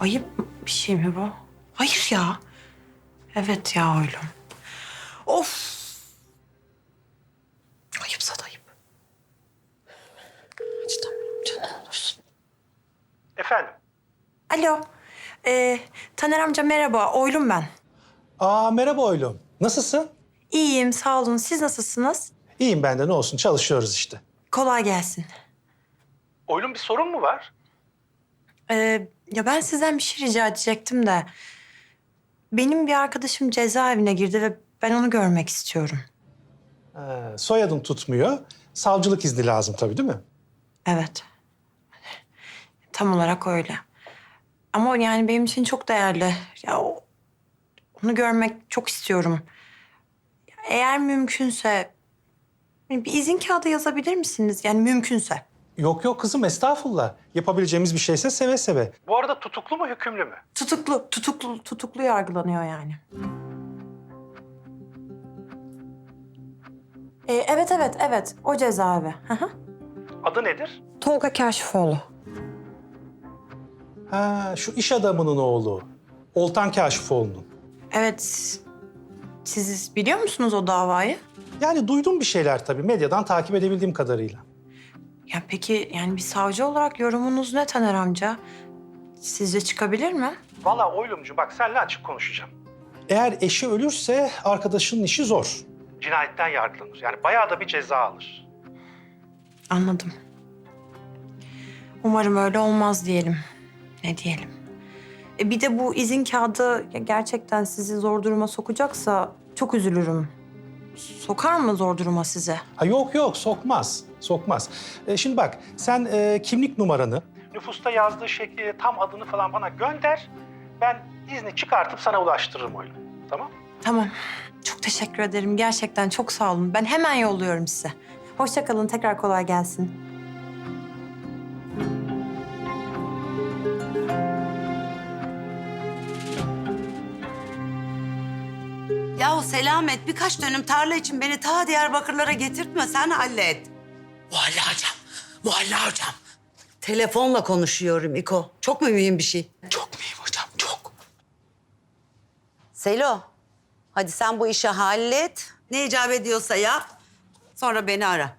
Ayıp bir şey mi bu? Hayır ya. Evet ya oğlum. Of. Ayıpsa da ayıp. Hadi tamam canım olursun. Efendim? Alo. Ee, Taner amca merhaba. Oylum ben. Aa merhaba oğlum. Nasılsın? İyiyim sağ olun. Siz nasılsınız? İyiyim ben de ne olsun çalışıyoruz işte. Kolay gelsin. Oğlum bir sorun mu var? Ee, ya ben sizden bir şey rica edecektim de... Benim bir arkadaşım cezaevine girdi ve ben onu görmek istiyorum. Ee, soyadın tutmuyor. Savcılık izni lazım tabii değil mi? Evet. Tam olarak öyle. Ama yani benim için çok değerli. Ya o- onu görmek çok istiyorum. Eğer mümkünse bir izin kağıdı yazabilir misiniz? Yani mümkünse. Yok yok kızım estağfurullah. Yapabileceğimiz bir şeyse seve seve. Bu arada tutuklu mu hükümlü mü? Tutuklu, tutuklu, tutuklu yargılanıyor yani. Ee, evet, evet, evet. O cezaevi. Hı hı. Adı nedir? Tolga Kaşifoğlu. Ha şu iş adamının oğlu. Oltan Kaşifoğlu'nun. Evet. Siz biliyor musunuz o davayı? Yani duydum bir şeyler tabii medyadan takip edebildiğim kadarıyla. Ya peki yani bir savcı olarak yorumunuz ne Taner amca? Sizce çıkabilir mi? Vallahi oylumcu bak seninle açık konuşacağım. Eğer eşi ölürse arkadaşının işi zor. Cinayetten yargılanır. Yani bayağı da bir ceza alır. Anladım. Umarım öyle olmaz diyelim. Ne diyelim? E bir de bu izin kağıdı gerçekten sizi zor duruma sokacaksa çok üzülürüm. Sokar mı zor duruma size? Ha yok yok sokmaz. Sokmaz. E, şimdi bak sen e, kimlik numaranı... Nüfusta yazdığı şekli tam adını falan bana gönder. Ben izni çıkartıp sana ulaştırırım oyunu. Tamam? Tamam. Çok teşekkür ederim. Gerçekten çok sağ olun. Ben hemen yolluyorum size. Hoşça kalın. Tekrar kolay gelsin. Yahu Selamet birkaç dönüm tarla için beni ta Diyarbakırlara getirtme sen hallet. Muhalle hocam, Muhalle hocam. Telefonla konuşuyorum İko. Çok mu mühim bir şey? Çok mühim hocam, çok. Selo hadi sen bu işi hallet. Ne icap ediyorsa yap. Sonra beni ara.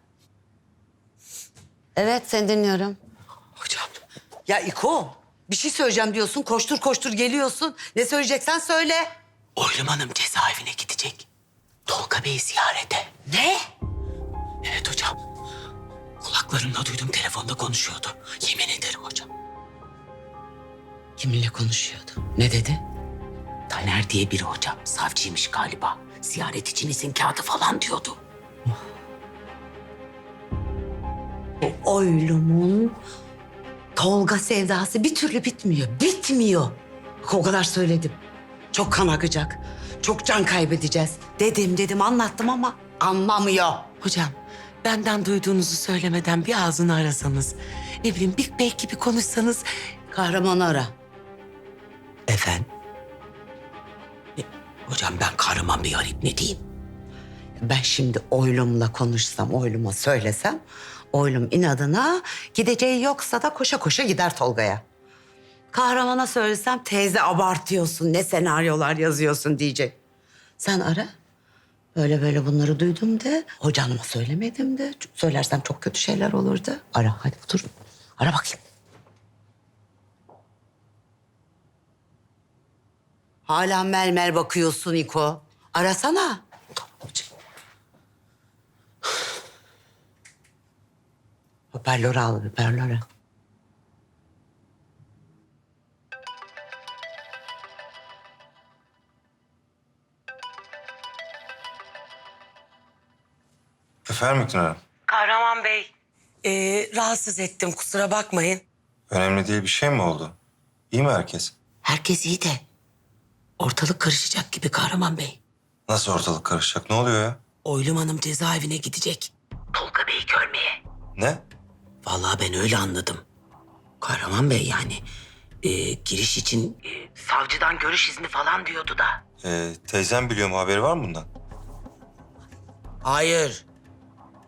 Evet seni dinliyorum. Hocam, Ya İko bir şey söyleyeceğim diyorsun. Koştur koştur geliyorsun. Ne söyleyeceksen söyle. Oylum Hanım cezaevine gidecek. Tolga Bey'i ziyarete. Ne? Evet hocam. Kulaklarımla duydum telefonda konuşuyordu. Yemin ederim hocam. Kiminle konuşuyordu? Ne dedi? Taner diye biri hocam. Savcıymış galiba. Ziyaret için izin kağıdı falan diyordu. Oylumun Tolga sevdası bir türlü bitmiyor. Bitmiyor. O kadar söyledim. Çok kan akacak. Çok can kaybedeceğiz. Dedim dedim anlattım ama anlamıyor. Hocam, benden duyduğunuzu söylemeden bir ağzını arasanız. Ne bileyim bir belki bir konuşsanız. Kahramanı ara. Efendim? E, hocam ben kahraman bir arayıp ne diyeyim? Ben şimdi oylumla konuşsam, oyluma söylesem... ...oylum inadına gideceği yoksa da koşa koşa gider Tolga'ya. Kahramana söylesem teyze abartıyorsun, ne senaryolar yazıyorsun diyecek. Sen ara. Böyle böyle bunları duydum de, hocanıma söylemedim de. Çünkü Söylersem çok kötü şeyler olurdu. Ara hadi dur. Ara bakayım. Hala mermer bakıyorsun İko. Arasana. Hoparlörü al, hoparlörü. Efendim Hanım? Kahraman Bey. Ee, rahatsız ettim kusura bakmayın. Önemli değil bir şey mi oldu? İyi mi herkes? Herkes iyi de ortalık karışacak gibi Kahraman Bey. Nasıl ortalık karışacak? Ne oluyor ya? Oylum Hanım cezaevine gidecek. Tolga Bey'i görmeye. Ne? Vallahi ben öyle anladım. Kahraman Bey yani e, giriş için e, savcıdan görüş izni falan diyordu da. Ee, teyzem biliyor mu? Haberi var mı bundan? Hayır.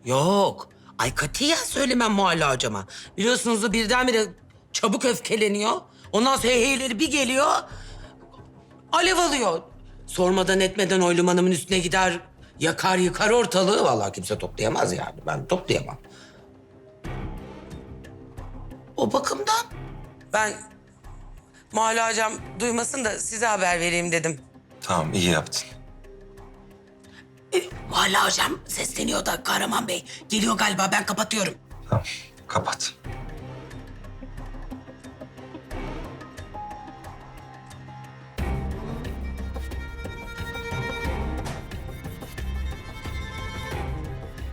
Yok. Ay katiyen söylemem Muhalle hocama. Biliyorsunuz o birdenbire çabuk öfkeleniyor. Ondan sonra hey heyleri bir geliyor. Alev alıyor. Sormadan etmeden Oylum Hanım'ın üstüne gider. Yakar yıkar ortalığı. Vallahi kimse toplayamaz yani. Ben toplayamam. O bakımdan ben Mahalle hocam duymasın da size haber vereyim dedim. Tamam iyi yaptın. E, Mahalle hocam sesleniyor da Kahraman Bey. Geliyor galiba ben kapatıyorum. Tamam kapat.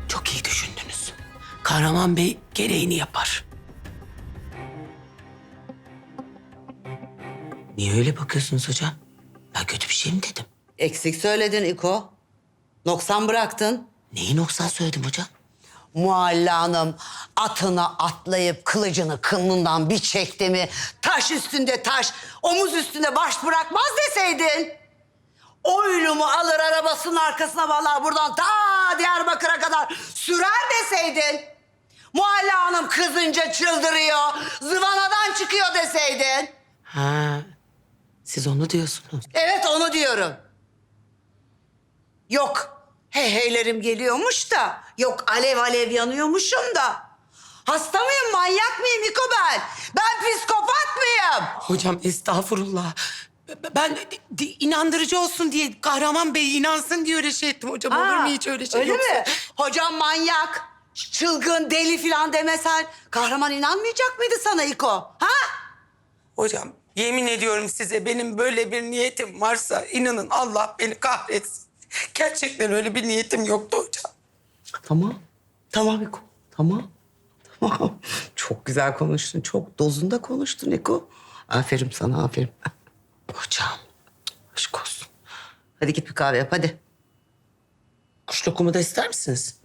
Çok iyi düşündünüz. Kahraman Bey gereğini yapar. Niye öyle bakıyorsunuz hocam? Ben kötü bir şey mi dedim? Eksik söyledin İko. Noksan bıraktın. Neyi noksan söyledim hocam? Mualla Hanım atına atlayıp kılıcını kınından bir çekti mi... ...taş üstünde taş, omuz üstünde baş bırakmaz deseydin. Oylumu alır arabasının arkasına vallahi buradan ta Diyarbakır'a kadar sürer deseydin. Mualla Hanım kızınca çıldırıyor, zıvanadan çıkıyor deseydin. Ha, siz onu diyorsunuz. Evet onu diyorum. Yok hey heylerim geliyormuş da yok alev alev yanıyormuşum da. Hasta mıyım manyak mıyım Niko ben? Ben psikopat mıyım? Hocam estağfurullah. Ben inandırıcı olsun diye Kahraman Bey inansın diye öyle şey ettim hocam. Olur Ha, mu hiç öyle şey Öyle yoksa? mi? Hocam manyak, çılgın, deli falan demesen kahraman inanmayacak mıydı sana İko? Ha? Hocam yemin ediyorum size benim böyle bir niyetim varsa inanın Allah beni kahretsin. Gerçekten öyle bir niyetim yoktu hocam. Tamam. Tamam Niko. Tamam. Tamam. Çok güzel konuştun. Çok dozunda konuştun Niko. Aferin sana aferin. Hocam Aşk olsun. Hadi git bir kahve yap hadi. kuş lokumu da ister misiniz?